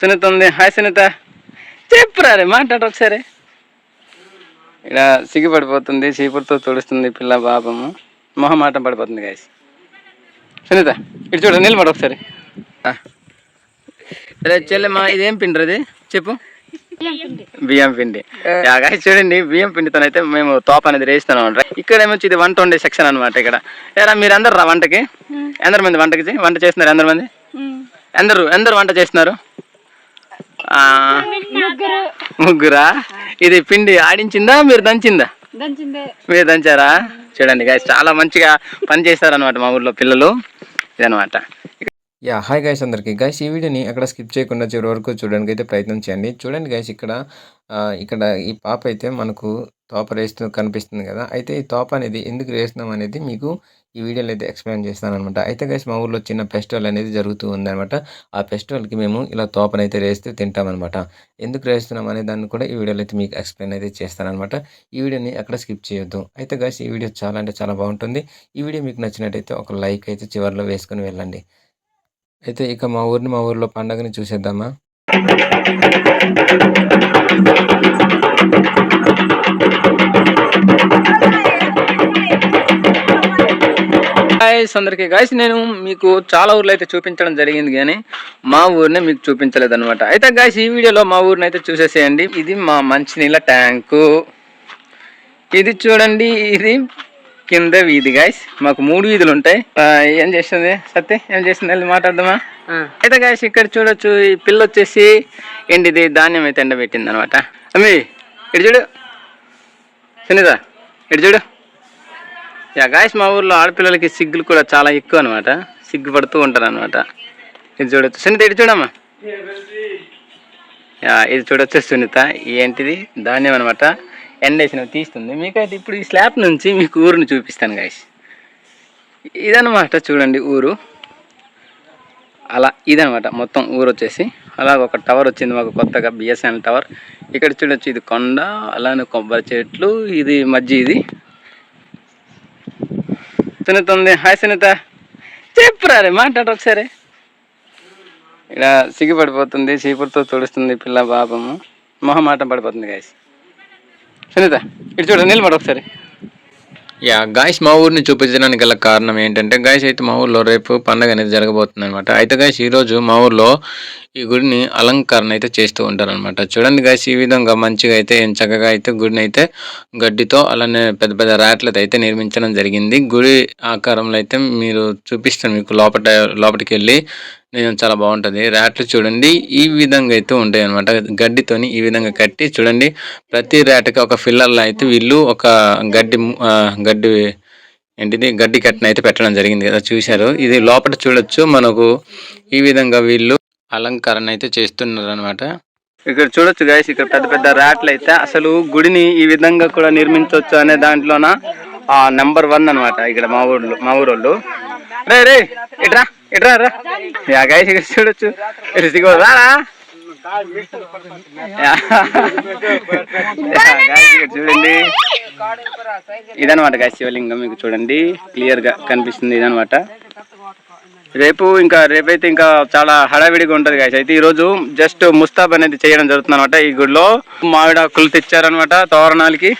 సునీత ఉంది హాయ్ సునీత. చెప్పురా రే మాట్లాడు ఒకసారి. ఇక్కడ సిగ్గుపడిపోతుంది చీపురుతో తుడుస్తుంది పిల్ల పాపము. మొహమాటం పడిపోతుంది గాయస్ సునీత ఇటు చూడు నిలబడు ఒకసారి. రే చెల్లెమ్మా ఇదేం పిండి అది చెప్పు. బియ్యం పిండి. చూడండి బియ్యం పిండితోనైతే మేము తోప అనేది వేస్తున్నాం అనమాట ఇక్కడ ఏమొచ్చి ఇది వంట వండే సెక్షన్ అనమాట ఇక్కడ. ఏరా మీరు అందరు రా వంటకి? ఎందరు మంది వంటకి? వంట చేస్తున్నారు ఎందరు మంది? ఎందరు ఎందరు వంట చేస్తున్నారు? ముగ్గురా. ఇది పిండి ఆడించిందా మీరు దంచిందా? దంచిందే. మీరు దంచారా? చూడండి గాయస్ చాలా మంచిగా పని చేస్తారనమాట మా ఊర్లో పిల్లలు. ఇదనమాట యా హాయ్ గైస్ అందరికీ. గైస్ ఈ వీడియోని అక్కడ స్కిప్ చేయకుండా చివరి వరకు చూడడానికి అయితే ప్రయత్నం చేయండి. చూడండి గైస్ ఇక్కడ ఆ, ఇక్కడ ఈ పాప అయితే మనకు తోప రేస్తూ కనిపిస్తుంది కదా. అయితే ఈ తోప అనేది ఎందుకు రేస్తున్నాం అనేది మీకు ఈ వీడియోలో అయితే ఎక్స్ప్లెయిన్ చేస్తాను అనమాట అయితే గైస్ మా ఊర్లో చిన్న ఫెస్టివల్ అనేది జరుగుతూ ఉందనమాట ఆ ఫెస్టివల్కి మేము ఇలా తోపనైతే రేస్తూ తింటామన్నమాట. ఎందుకు రేస్తున్నాం అనే దాన్ని కూడా ఈ వీడియోలో అయితే మీకు ఎక్స్ప్లెయిన్ అయితే చేస్తానమాట ఈ వీడియోని అక్కడ స్కిప్ చేయొద్దు. అయితే గైస్ ఈ వీడియో చాలా అంటే చాలా బాగుంటుంది. ఈ వీడియో మీకు నచ్చినట్టయితే ఒక లైక్ అయితే చివరిలో వేసుకొని వెళ్ళండి. అయితే ఇక మా ఊరిని మా ఊరిలో పండగని చూసేద్దామా? గాయస్ అందరికి గాయస్ నేను మీకు చాలా ఊర్లో అయితే చూపించడం జరిగింది కానీ మా ఊరిని మీకు చూపించలేదు అనమాట అయితే గాయస్ ఈ వీడియోలో మా ఊరిని అయితే చూసేసేయండి. ఇది మా మంచినీళ్ళ ట్యాంకు. ఇది చూడండి ఇది కింద వీధి గాయస్ మాకు మూడు వీధులు ఉంటాయి. ఏం చేస్తుంది? సత్య ఏం చేస్తుంది? వెళ్ళి మాట్లాడదామా? అయితే గాయస్ ఇక్కడ చూడొచ్చు ఈ పిల్ల వచ్చేసి ఏంటిది ధాన్యం అయితే ఎండబెట్టింది అనమాట అమ్మి ఇటు చూడు. సునీత ఇటు చూడు. యా గాయస్ మా ఊర్లో ఆడపిల్లలకి సిగ్గులు కూడా చాలా ఎక్కువ అనమాట. సిగ్గుపడుతూ ఉంటారు అనమాట ఇది చూడొచ్చు. సునీత ఇది చూడమ్మా. యా ఇది చూడొచ్చు సునీత. ఏంటిది? ధాన్యం అనమాట. ఎండేసిన తీస్తుంది. మీకైతే ఇప్పుడు ఈ స్లాబ్ నుంచి మీకు ఊరిని చూపిస్తాను గాయస్ ఇదనమాట చూడండి ఊరు. అలా ఇదనమాట మొత్తం ఊరు వచ్చేసి. అలాగ ఒక టవర్ వచ్చింది మాకు కొత్తగా బిఎస్ఎన్ఎల్ టవర్. ఇక్కడ చూడొచ్చు ఇది కొండ అలానే కొబ్బరి చెట్లు ఇది మజ్జి ఇది. సునీత ఉంది. హాయ్ సునీత. చెప్పురా రే మాట్లాడు ఒకసారి. ఇలా సిగ్గుపడిపోతుంది చీపురుతో తుడుస్తుంది పిల్ల పాపము. మొహమాటం పడిపోతుంది గాయస్ సునీత ఇటు చూడ నిలబడు ఒకసారి. యా గాయస్ మా ఊరిని చూపించడానికి గల కారణం ఏంటంటే గాయస్ అయితే మా ఊర్లో రేపు పండగ అనేది జరగబోతుంది అనమాట అయితే గాయస్ ఈరోజు మా ఊర్లో ఈ గుడిని అలంకరణ అయితే చేస్తూ ఉంటారు అనమాట చూడండి గాయస్ ఈ విధంగా మంచిగా అయితే ఏం చక్కగా అయితే గుడిని అయితే గడ్డితో అలానే పెద్ద పెద్ద ర్యాట్లతో అయితే నిర్మించడం జరిగింది. గుడి ఆకారంలో అయితే మీరు చూపిస్తాను మీకు లోపల లోపలికి వెళ్ళి నేను చాలా బాగుంటుంది. ర్యాట్లు చూడండి. ఈ విధంగా అయితే ఉంటాయి అనమాట గడ్డితోని ఈ విధంగా కట్టి చూడండి. ప్రతి ర్యాట్కి ఒక ఫిల్లర్లో అయితే వీళ్ళు ఒక గడ్డి గడ్డి ఏంటిది? గడ్డి కట్టిన అయితే పెట్టడం జరిగింది కదా చూశారు. ఇది లోపల చూడొచ్చు. మనకు ఈ విధంగా వీళ్ళు అలంకరణ అయితే చేస్తున్నారు అనమాట ఇక్కడ చూడొచ్చు గాయస్ ఇక్కడ పెద్ద పెద్ద ర్యాట్లు అయితే అసలు గుడిని ఈ విధంగా కూడా నిర్మించవచ్చు అనే దాంట్లోన ఆ నెంబర్ వన్ అన్నమాట ఇక్కడ మా ఊర్లో మా ఊరోళ్ళు. రే రే ఇట్రా. ఇట్రా రా యా గాయస్ ఇక్కడ చూడొచ్చు. ఇటు రారా చూడండి. ఇదనమాట గాయ శివలింగం మీకు చూడండి. క్లియర్గా కనిపిస్తుంది ఇదనమాట రేపు ఇంకా రేపైతే ఇంకా చాలా హడావిడిగా ఉంటది గాయస్ అయితే ఈ రోజు జస్ట్ ముస్తాబ్ అనేది చేయడం జరుగుతుంది అనమాట ఈ గుడిలో. మామిడాకులు తెచ్చారనమాట తోరణాలకి.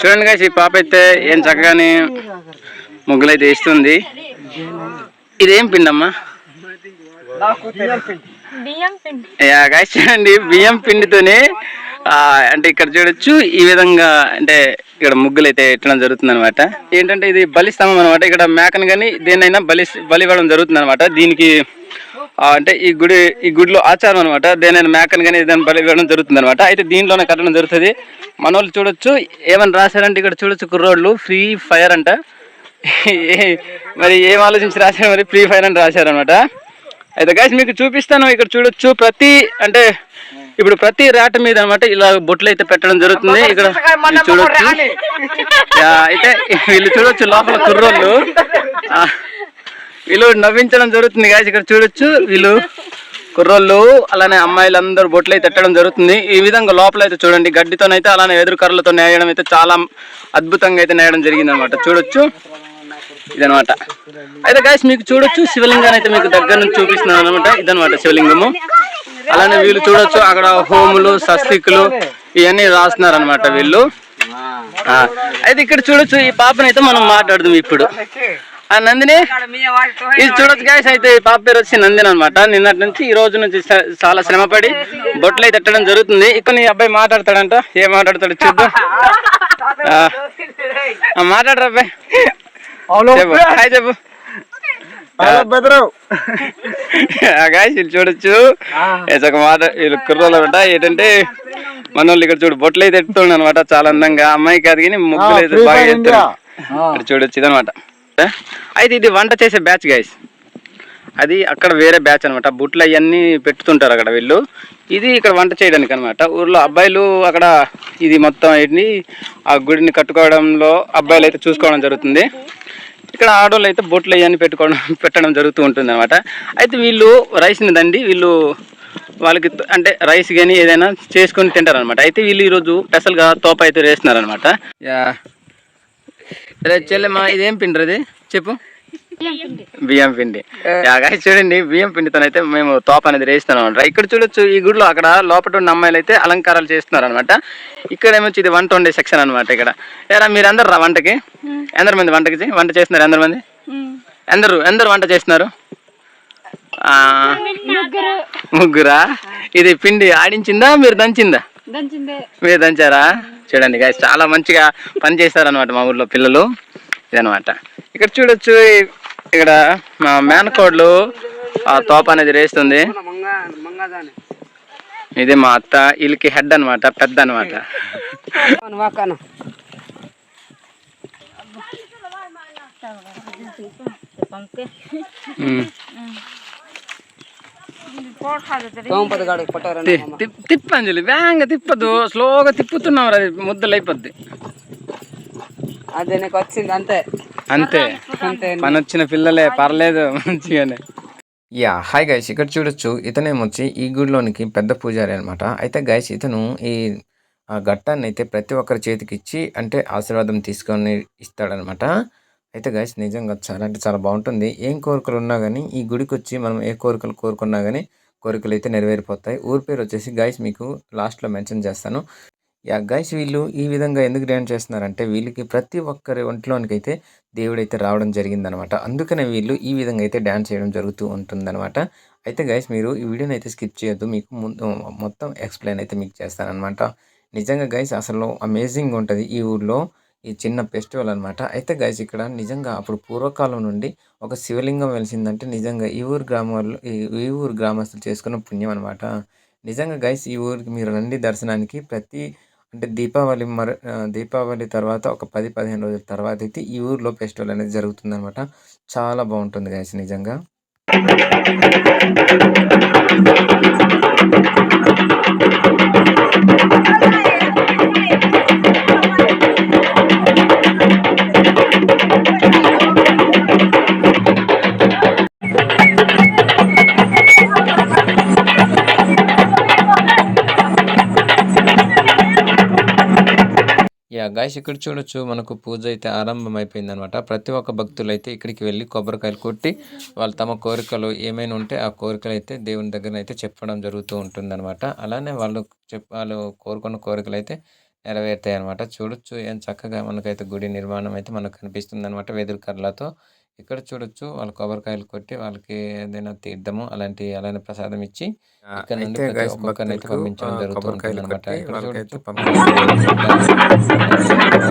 చూడండి గాయస్ ఈ పాప అయితే ఏం చక్కగానే ముగ్గులైతే వేస్తుంది. ఇదేం పిండమ్మా చూడండి బియ్యం పిండితోనే అంటే ఇక్కడ చూడొచ్చు ఈ విధంగా అంటే ఇక్కడ ముగ్గులు అయితే ఎట్టడం జరుగుతుంది అనమాట ఏంటంటే ఇది బలి స్తంభం అనమాట ఇక్కడ మేకను కానీ దేన్నైనా బలి బలి ఇవ్వడం జరుగుతుంది అనమాట దీనికి అంటే ఈ గుడి ఈ గుడిలో ఆచారం అనమాట దేనైనా మేకను కానీ ఏదైనా బలి ఇవ్వడం జరుగుతుంది అనమాట అయితే దీంట్లోనే కట్టడం జరుగుతుంది. మన వాళ్ళు చూడొచ్చు ఏమని రాశారంటే ఇక్కడ చూడొచ్చు కుర్రోళ్ళు ఫ్రీ ఫైర్ అంట. మరి ఏం ఆలోచించి రాశారు? మరి ఫ్రీ ఫైర్ అని రాశారనమాట అయితే గైస్ మీకు చూపిస్తాను ఇక్కడ చూడొచ్చు. ప్రతి అంటే ఇప్పుడు ప్రతి రాట మీద అనమాట ఇలా బొట్లు అయితే పెట్టడం జరుగుతుంది. ఇక్కడ చూడొచ్చు. అయితే వీళ్ళు చూడొచ్చు లోపల కుర్రోళ్ళు. వీళ్ళు నవ్వించడం జరుగుతుంది గాయస్ ఇక్కడ చూడొచ్చు. వీళ్ళు కుర్రోళ్ళు అలానే అమ్మాయిలు అందరూ బొట్లు అయితే పెట్టడం జరుగుతుంది. ఈ విధంగా లోపల అయితే చూడండి గడ్డితోనైతే అలానే ఎదురు కర్రలతో నేయడం అయితే చాలా అద్భుతంగా అయితే నేయడం జరిగింది అనమాట చూడొచ్చు. ఇదనమాట అయితే గాయస్ మీకు చూడొచ్చు శివలింగాన్ని అయితే మీకు దగ్గర నుంచి చూపిస్తున్నాను అనమాట ఇదనమాట శివలింగము. అలానే వీళ్ళు చూడొచ్చు అక్కడ హోములు సస్తికులు ఇవన్నీ రాస్తున్నారు అనమాట వీళ్ళు. ఆ, అయితే ఇక్కడ చూడొచ్చు ఈ పాపని అయితే మనం మాట్లాడదాం ఇప్పుడు. ఆ నందిని ఇది చూడొచ్చు గాయస్ అయితే ఈ పాప పేరు వచ్చి నందిని అనమాట నిన్నటి నుంచి ఈ రోజు నుంచి చాలా శ్రమపడి బొట్లు అయితే ఎట్టడం జరుగుతుంది. ఇక్కడ నీ అబ్బాయి మాట్లాడతాడంట. ఏం మాట్లాడతాడు చూద్దాం. మాట్లాడరా అబ్బాయి. చెప్పు. హాయ్ చెప్పు. గాయస్ వీళ్ళు చూడొచ్చు. ఒక మాట వీళ్ళు కుర్రోళ్ళు అనమాట. ఏంటంటే మన వాళ్ళు ఇక్కడ చూడు బొట్లు అయితే ఎత్తుండ అనమాట చాలా అందంగా. అమ్మాయి కాదు కానీ ముగ్గులు అయితే బాగా ఎత్తారు ఇక్కడ చూడొచ్చు ఇదనమాట. అయితే ఇది వంట చేసే బ్యాచ్ గైస్ అది అక్కడ వేరే బ్యాచ్ అనమాట. బుట్లు అవన్నీ పెట్టుతుంటారు అక్కడ వీళ్ళు. ఇది ఇక్కడ వంట చేయడానికి అనమాట. ఊర్లో అబ్బాయిలు అక్కడ ఇది మొత్తం ఏంటి ఆ గుడిని కట్టుకోవడంలో అబ్బాయిలు అయితే చూసుకోవడం జరుగుతుంది. ఇక్కడ ఆడవాళ్ళు అయితే బోట్లు అవన్నీ పెట్టుకోవడం పెట్టడం జరుగుతూ ఉంటుంది అనమాట అయితే వీళ్ళు రైస్ని దండి వీళ్ళు వాళ్ళకి అంటే రైస్ కానీ ఏదైనా చేసుకొని తింటారు అనమాట అయితే వీళ్ళు ఈరోజు స్పెషల్గా తోప అయితే వేస్తున్నారు అనమాట చెల్లెమ్మా ఇదేం పిండ్రది చెప్పు. బియ్యం పిండి. చూడండి బియ్యం పిండితో అయితే మేము తోప అనేది వేస్తున్నాం అనమాట ఇక్కడ చూడొచ్చు ఈ గుడిలో అక్కడ లోపల ఉన్న అమ్మాయిలు అయితే అలంకారాలు చేస్తున్నారు అనమాట ఇక్కడ ఏమొచ్చి ఇది వంట వండే సెక్షన్ అనమాట ఇక్కడ. ఏరా మీరు అందరు రా వంటకి? ఎందరు మంది వంటకి వంట చేస్తున్నారు? ఎందరు మంది? ఎందరు ఎందరు వంట చేస్తున్నారు? ఆ, ముగ్గురు. ఇది పిండి ఆడించిందా మీరు దంచిందా? దంచిందే. మీరు దంచారా? చూడండి గాయస్ చాలా మంచిగా పని చేస్తారనమాట మా ఊర్లో పిల్లలు. ఇదనమాట ఇక్కడ చూడొచ్చు ఇక్కడ మా మేనకోడ్లు ఆ తోప అనేది రేస్తుంది ఇది మా అత్త వీళ్ళకి హెడ్ అన్నమాట పెద్ద అనమాట తిప్పంజలి వేగంగా తిప్పదు స్లోగా తిప్పుతున్నాం అది ముద్దలు అయిపోద్ది అదే నీకు వచ్చింది అంతే. అంతే. అంతే పని వచ్చిన పిల్లలే పర్లేదు మంచిగానే. యా హాయ్ గైస్ ఇక్కడ చూడొచ్చు ఇతనేమొచ్చి ఈ గుడిలోనికి పెద్ద పూజారి అనమాట అయితే గైస్ ఇతను ఈ ఆ ఘట్టాన్ని అయితే ప్రతి ఒక్కరి చేతికి ఇచ్చి అంటే ఆశీర్వాదం తీసుకొని ఇస్తాడనమాట అయితే గైస్ నిజంగా చాలా అంటే చాలా బాగుంటుంది. ఏం కోరికలు ఉన్నా కానీ ఈ గుడికి వచ్చి మనం ఏ కోరికలు కోరుకున్నా కానీ కోరికలు అయితే నెరవేరిపోతాయి. ఊరి పేరు వచ్చేసి గైస్ మీకు లాస్ట్లో మెన్షన్ చేస్తాను. యా గైస్ వీళ్ళు ఈ విధంగా ఎందుకు డ్యాన్స్ చేస్తున్నారంటే వీళ్ళకి ప్రతి ఒక్కరి ఒంట్లోనికి అయితే దేవుడైతే రావడం జరిగిందనమాట. అందుకనే వీళ్ళు ఈ విధంగా అయితే డ్యాన్స్ చేయడం జరుగుతూ ఉంటుందన్నమాట అయితే గైస్ మీరు ఈ వీడియోని అయితే స్కిప్ చేయొద్దు. మీకు ముందు మొత్తం ఎక్స్ప్లెయిన్ అయితే మీకు చేస్తానన్నమాట నిజంగా గైస్ అసలు అమేజింగ్ ఉంటుంది ఈ ఊర్లో ఈ చిన్న ఫెస్టివల్ అనమాట. అయితే గైస్ ఇక్కడ నిజంగా అప్పుడు పూర్వకాలం నుండి ఒక శివలింగం వెలిసిందంటే నిజంగా ఈ ఊరు గ్రామాల్లో ఈ ఈ ఊరు గ్రామస్తులు చేసుకున్న పుణ్యం అనమాట. నిజంగా గైస్ ఈ ఊరికి మీరు రండి దర్శనానికి ప్రతి అంటే దీపావళి మర దీపావళి తర్వాత ఒక పది పదిహేను రోజుల తర్వాత అయితే ఈ ఊర్లో ఫెస్టివల్ అనేది జరుగుతుంది అనమాట చాలా బాగుంటుంది గైస్ నిజంగా. యా గాయస్ ఇక్కడ చూడొచ్చు మనకు పూజ అయితే ఆరంభం అయిపోయింది అనమాట ప్రతి ఒక్క భక్తులు అయితే ఇక్కడికి వెళ్ళి కొబ్బరికాయలు కొట్టి వాళ్ళు తమ కోరికలు ఏమైనా ఉంటే ఆ కోరికలు అయితే దేవుని దగ్గర అయితే చెప్పడం జరుగుతూ ఉంటుంది అనమాట అలానే వాళ్ళు చెప్ వాళ్ళు కోరుకున్న కోరికలు అయితే నెరవేరుతాయి అనమాట చూడొచ్చు ఏం చక్కగా మనకైతే గుడి నిర్మాణం అయితే మనకు కనిపిస్తుంది అనమాట వెదురు కర్రలతో ఇక్కడ చూడొచ్చు. వాళ్ళు కొబ్బరికాయలు కొట్టి వాళ్ళకి ఏదైనా తీర్థము అలాంటి అలానే ప్రసాదం ఇచ్చి ఇక్కడ నుండి ప్రతి ఒక్కొక్కరిని అయితే పంపించడం ఆ, జరుగుతూ కొబ్బరికాయలు ఉంటుంది అనమాట ఇక్కడ చూడొచ్చు?